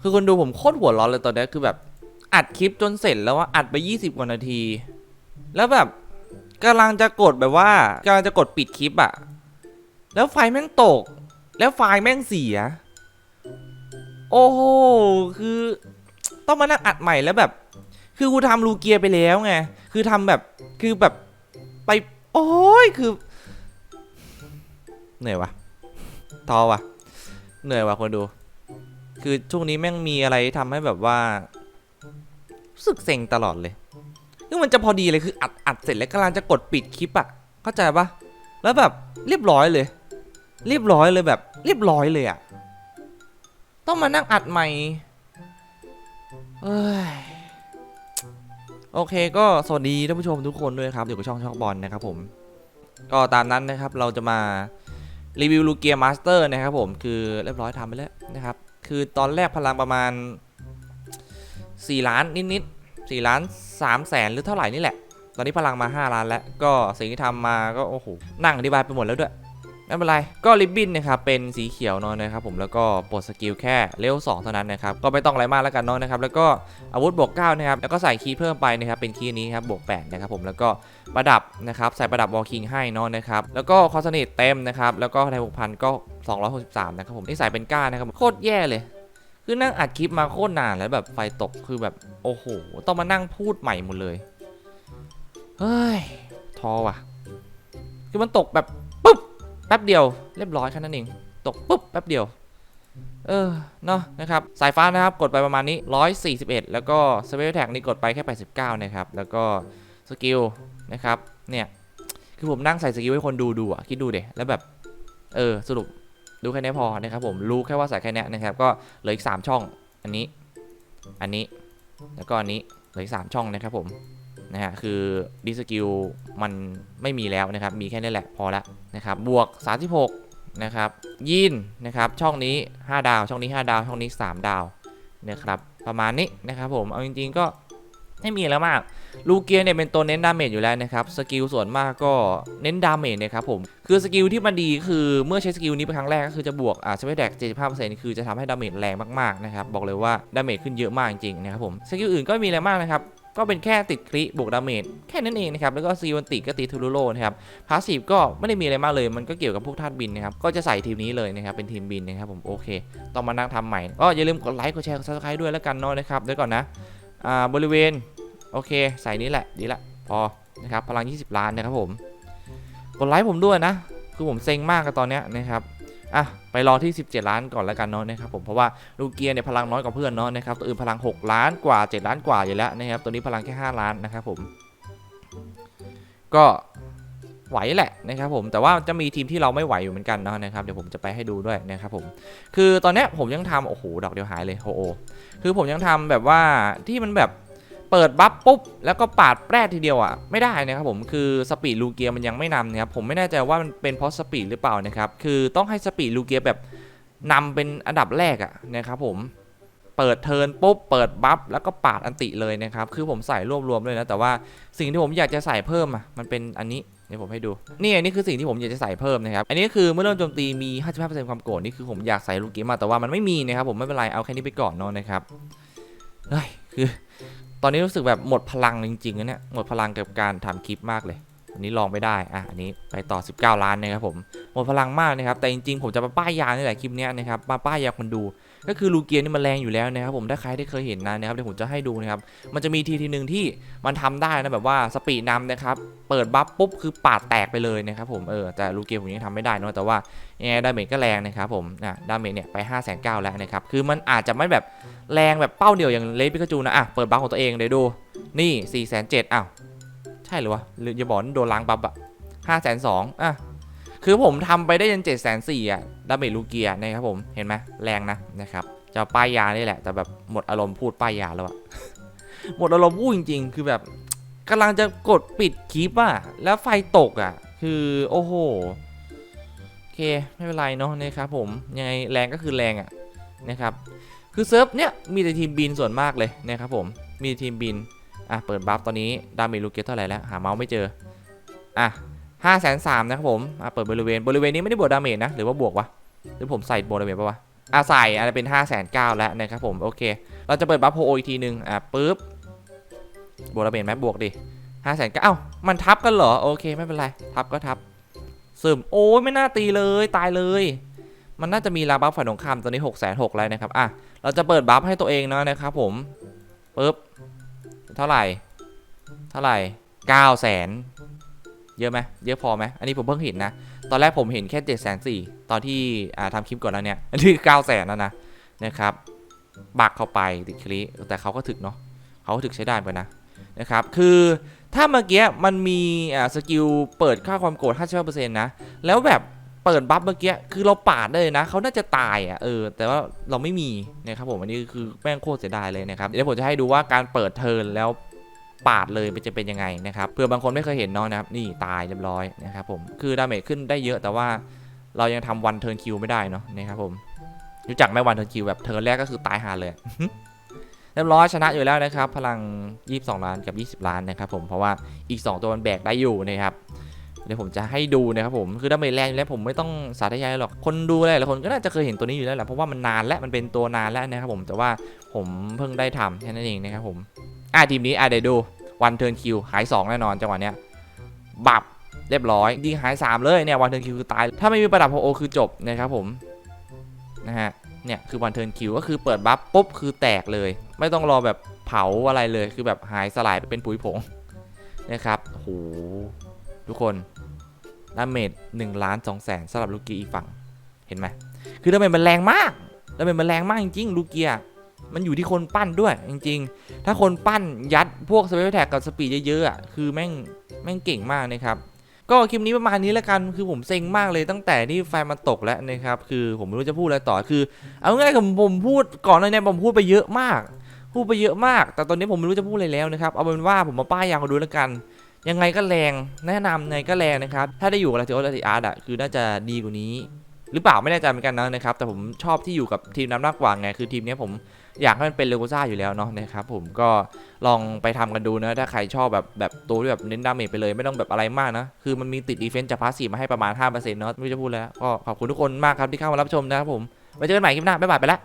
คือคนดูผมโคตรหัวร้อนเลยตอนนี้คือแบบอัดคลิปจนเสร็จแล้วว่าอัดไป 20กว่านาที แล้วแบบกำลังจะกดแบบว่ากำลังจะกดปิดคลิปอะแล้วไฟแม่งตก แล้วไฟแม่งเสีย โอ้โหคือต้องมานั่งอัดใหม่แล้วแบบ คือกูทำลูเกียไปแล้วไงคือทำแบบคือแบบไป โอ้ยคือเหนื่อยวะท้อวะเหนื่อยวะคนดู คือช่วงนี้แม่งมีอะไรทำให้แบบว่ารู้สึกเซ็งตลอดเลยคือมันจะพอดีเลยคืออัดอัดเสร็จแล้วกำลังจะกดปิดคลิปอะเข้าใจปะแล้วแบบเรียบร้อยเลย เรียบร้อยเลยแบบ เรียบร้อยเลยอะต้องมานั่งอัดใหม่เอ้ยโอเคก็สวัสดีท่านผู้ชมทุกคนด้วยครับ อยู่กับช่องช่องบอลนะครับผม ก็ตามนั้นนะครับเราจะมารีวิวลูเกียมาสเตอร์นะครับผมคือเรียบร้อยทำไปแล้วนะครับ คือตอนแรกพลังประมาณ 4 ล้านนิดๆ4ล้าน3แสนหรือเท่าไหร่นี่แหละ ตอนนี้พลังมา 5 ล้านแล้ว ก็สิ่งที่ทำมาก็โอ้โหนั่งอธิบายไปหมดแล้วด้วยไม่เป็นไร ก็ริบบิ้นนะครับเป็นสีเขียวเนอะนะครับผมแล้วก็ปลดสกิลแค่เลเวล2เท่านั้นนะครับก็ไม่ต้องอะไรมากแล้วกันเนอะนะครับแล้วก็อาวุธบวก9นะครับแล้วก็ใส่คีย์เพิ่มไปนะครับเป็นคีย์นี้ครับบวก8นะครับผมแล้วก็ประดับนะครับใส่ประดับวอลคิงให้เนอะนะครับแล้วก็คอสเนตเต็มนะครับแล้วก็ไทย6,000ก็ 263 นะครับผมนี่ใส่เป็นก้านะครับโคตรแย่เลย คือนั่งอัดคลิปมาโคตรนานแล้วแบบไฟตกคือแบบโอ้โหต้องมานั่งพูดใหม่หมดเลยเฮ้ยท้อว่ะ คือมันตกแบบปุ๊บแป๊บเดียวเรียบร้อยแค่นั้นเองตกปุ๊บแป๊บเดียวเออเนาะนะครับสายฟ้านะครับกดไปประมาณนี้ 141 แล้วก็สเปเชียลแท็กนี่กดไปแค่ 89 นะครับ แล้วก็สกิลนะครับเนี่ยคือผมนั่งใส่สกิลให้คนดูดูอะคิดดูเดแล้วแบบ เออสรุป ดูแค่นี้พอนะครับผมรู้แค่ว่าใส่แค่นี้นะครับก็เหลืออีก 3 ช่อง อันนี้ อันนี้ แล้วก็อันนี้เหลืออีก 3 ช่องนะครับผมนะฮะคือดิสกิลมันไม่มีแล้วนะครับ มีแค่นี้แหละพอละนะครับบวก 36 นะครับยินนะครับช่องนี้ 5 ดาว ช่องนี้ 5 ดาว ช่องนี้ 3 ดาวนะครับประมาณนี้นะครับผมเอาจริงๆก็ ไม่มีแล้วมากลูเกียเนี่ยเป็นตัวเน้นดาเมจอยู่แล้วนะครับสกิลส่วนมากก็เน้นดาเมจนะครับผมคือสกิลที่มันดีคือเมื่อใช้สกิลนี้เป็นครั้งแรกก็คือจะบวกอ่าสเปซแดก75%คือจะทำให้ดาเมจแรงมากๆนะครับบอกเลยว่าดาเมจขึ้นเยอะมากจริงๆนะครับผมสกิลอื่นก็มีอะไรมากนะครับก็เป็นแค่ติดคลิบวกดาเมจแค่นั้นเองนะครับแล้วก็ซีวันติก็ตีทูรุโรนะครับพาสซีฟก็ไม่ได้มีอะไรมากเลย มันก็เกี่ยวกับพวกธาตุบินนะครับก็จะใส่ทีมนี้เลยนะครับเป็นทีมบินนะครับผมโอเค ต้องมานั่งทำใหม่ก็อย่าลืมกดไลค์กดแชร์กดซับสไครต์ด้วยแล้วกันเนาะนะครับเดี๋ยวก่อนนะ อ่าบริเวณ โอเค ใส่นี้แหละ ดีละ พอ นะครับ พลัง 20 ล้านนะครับผม กดไลค์ผมด้วยนะ คือผมเซ็งมากกับตอนเนี้ยนะครับ อะ ไปรอที่ 17 ล้านก่อนแล้วกันเนาะนะครับผม เพราะว่าลูเกียเนี่ยพลังน้อยกว่าเพื่อนเนาะนะครับ ตัวอื่นพลัง 6 ล้านกว่า 7 ล้านกว่าอยู่แล้วนะครับ ตัวนี้พลังแค่ 5 ล้านนะครับผม ก็ ไหวแหละนะครับผมแต่ว่าจะมีทีมที่เราไม่ไหวอยู่เหมือนกันเนาะนะครับเดี๋ยวผมจะไปให้ดูด้วยนะครับผมคือตอนนี้ผมยังทำโอ้โหดอกเดียวหายเลยโฮโอคือผมยังทำแบบว่าที่มันแบบเปิดบัฟปุ๊บแล้วก็ปาดแปรทีเดียวอะไม่ได้นะครับผมคือสปีดลูเกียมันยังไม่นำนะครับผมไม่แน่ใจว่ามันเป็นเพราะสปีดหรือเปล่านะครับคือต้องให้สปีดลูเกียแบบนำเป็นอันดับแรกอะนะครับผมเปิดเทินปุ๊บเปิดบัฟแล้วก็ปาดอันติเลยนะครับคือผมใส่รวบรวมเลยนะแต่ว่าสิ่งที่ผมอยากจะใส่เพิ่มอะมันเป็นอันนี้ นี่ผมให้ดู นี่อันนี้คือสิ่งที่ผมอยากจะใส่เพิ่มนะครับ อันนี้คือเมื่อเริ่มโจมตีมี 55%ความโกรธนี่คือผมอยากใส่ลูกกี้มาแต่ว่ามันไม่มีนะครับผมไม่เป็นไรเอาแค่นี้ไปก่อนเนาะนะครับ เฮ้ยคือ ตอนนี้รู้สึกแบบหมดพลังจริงๆนะเนี่ยหมดพลังกับการทำคลิปมากเลย อันนี้ลองไม่ได้ อะอันนี้ไปต่อ 19 ล้านนะครับผม หมดพลังมากนะครับแต่จริงๆผมจะมาป้ายยาในแหละคลิปนี้นะครับมาป้ายยาคนดู ก็คือลูเกียนี่มันแรงอยู่แล้วนะครับผมถ้าใครได้เคยเห็นนะนะครับเดี๋ยวผมจะให้ดูนะครับมันจะมีทีทีหนึ่งที่มันทำได้นะแบบว่าสปีดนำนะครับเปิดบัฟปุ๊บคือปาดแตกไปเลยนะครับผมเออแต่ลูเกียผมยังทำไม่ได้นอะแต่ว่ายังไงดาเมจก็แรงนะครับผมนะดาเมจเนี่ยไป5 9 0 0 0แล้วนะครับคือมันอาจจะไม่แบบแรงแบบเป้าเดียวอย่างเลสปิกาจูนะอะเปิดบัฟของตัวเองเดี๋ยวดูนี่4 7 0 0 0อ้าวใช่หรือวะหรืออย่าบอกโดนล้างบัฟอะ5 2 0 0 0อะ คือผมทำไปได้ยัน7 4 0 0 0อะดาเมจลูเกียนะครับผมเห็นไหมแรงนะนะครับจะป้ายยานี่แหละ แต่แบบหมดอารมณ์พูดป้ายยาแล้วอะหมดอารมณ์พูดจริง ๆ คือแบบกำลังจะกดปิดคลิปอะแล้วไฟตกอะคือโอ้โหโอเคไม่เป็นไรเนาะนะครับผมยังไงแรงก็คือแรงอะนะครับคือเซิร์ฟเนี้ยมีแต่ทีมบินส่วนมากเลยนะครับผมมีทีมบินอะเปิดบัฟตอนนี้ดาเมจลูเกตเท่าไหร่แล้วหาเมาส์ไม่เจออะ ห้าแสนสามนะครับผมอะเปิดบริเวณบริเวณนี้ไม่ได้บวกดาเมจนะหรือว่าบวกวะหรือผมใส่บวกดาเมจปะวะอาใส่อะไรเป็น5้าแสนเก้าแล้วนะครับผมโอเค เราจะเปิดบัฟโพอีกทีหนึ่งอะปุ๊บบวกระเบียนไหมบวกดิห้าแสนเก้าเอ้ามันทับกันเหรอโอเคไม่เป็นไรทับก็ทับซึมโอ้ยไม่น่าตีเลยตายเลย มันน่าจะมีลาบัฟฝ่ายตรงข้ามตอนนี้6กแสนหกแล้วนะครับอะเราจะเปิดบัฟให้ตัวเองเนาะนะครับผมปุ๊บเท่าไหร่ เท่าไหร่9 0 0แสน เยอะไหมเยอะพอไหมอันนี้ผมเพิ่งเห็นนะ ตอนแรกผมเห็นแค่7จ็ดแสนสี่ตอนที่อ่าทำคลิปก่อนแล้วเนี่ยอันนี้9 0 0แสนแล้วนะนะครับ บักเข้าไปติดคลิแต่เขาก็ถึกเนาะเขาก็ถึกใช้ได้ไปนะนะครับ คือถ้าเมื่อกี้มันมีอ่าสกิลเปิดค่าความโกรธ55%นะ แล้วแบบเปิดบัฟเมื่อกี้คือเราปาดได้เลยนะ เขาน่าจะตายอะเออ แต่ว่าเราไม่มีนะครับผมอันนี้คือแม่งโคตรเสียดายเลยนะครับ เดี๋ยวผมจะให้ดูว่าการเปิดเทิร์นแล้ว ปาดเลยมันจะเป็นยังไงนะครับเผื่อบางคนไม่เคยเห็นเนาะนะครับนี่ตายเรียบร้อยนะครับผมคือดาเมจขึ้นได้เยอะแต่ว่าเรายังทำวันเทิร์นคิวไม่ได้เนาะนะครับผมรู้จักไหมวันเทิร์นคิวแบบเทิร์นแรกก็คือตายหาเลยเรียบร้อยชนะอยู่แล้วนะครับ พลัง 22 ล้านกับ 20 ล้านนะครับผมเพราะว่าอีก 2 ตัวมันแบกได้อยู่นะครับเดี๋ยวผมจะให้ดูนะครับผมคือดาเมจแรงแล้วผมไม่ต้องสาธยายหรอกคนดูหลายคนก็น่าจะเคยเห็นตัวนี้อยู่แล้วแหละเพราะว่ามันนานและมันเป็นตัวนานแล้วนะครับผมแต่ว่าผมเพิ่งได้ทำแค่นั้นเองนะครับผม อะทีมนี้อะเดี๋ยวดูวันเทิร์นคิวหาย 2 แน่นอนจังหวะเนี้ยบับเรียบร้อยยิงหาย 3 เลยเนี่ยวันเทิร์นคิวคือตาย ถ้าไม่มีประดับโอคือจบนะครับผมนะฮะเนี่ยคือวันเทิร์นคิวก็คือเปิดบัฟปุ๊บคือแตกเลย ไม่ต้องรอแบบเผาอะไรเลยคือแบบหายสลายไปเป็นปุ๋ยผงนะครับโหทุกคนดาเมจ1ล้าน2แสนสำหรับลูกี้อีกฝั่งเห็นไหมคือดาเมจมันแรงมากดาเมจมันแรงมากจริงๆลูเกีย มันอยู่ที่คนปั้นด้วยจริง ๆ ถ้าคนปั้นยัดพวกสเปเชียลแท็กกับสปีดเยอะๆอะคือแม่งแม่งเก่งมากนะครับก็คลิปนี้ประมาณนี้แล้วกันคือผมเซ็งมากเลยตั้งแต่ที่ไฟมันตกแล้วนะครับ คือผมไม่รู้จะพูดอะไรต่อคือ เอาง่ายๆผมผมพูดก่อนหน้านี้ผมพูดไปเยอะมาก พูดไปเยอะมาก แต่ตอนนี้ผมไม่รู้จะพูดอะไรแล้วนะครับเอาเป็นว่าผมมาป้ายยางมาดูแล้วกัน ยังไงก็แรงแนะนำยังไงก็แรงนะครับ ถ้าได้อยู่กับลาติโอลาติอาร์ตอะคือน่าจะดีกว่านี้ หรือเปล่าไม่แน่ใจเหมือนกันนะนะครับ แต่ผมชอบที่อยู่กับทีมน้ำมากกว่าไง คือทีมนี้ผมอยากให้มันเป็นเลโกซ่าอยู่แล้วเนาะนะครับผมก็ลองไปทำกันดูนะ ถ้าใครชอบแบบแบบตัวที่แบบเน้นดาเมจไปเลยไม่ต้องแบบอะไรมากนะ คือมันมีติดดีเฟนซ์จากพาสซีฟมาให้ประมาณ5%เนาะไม่จะพูดแล้วก็ขอบคุณทุกคนมากครับที่เข้ามารับชมนะครับผมไว้เจอกันใหม่คลิปหน้าบ๊ายบายไปแล้ว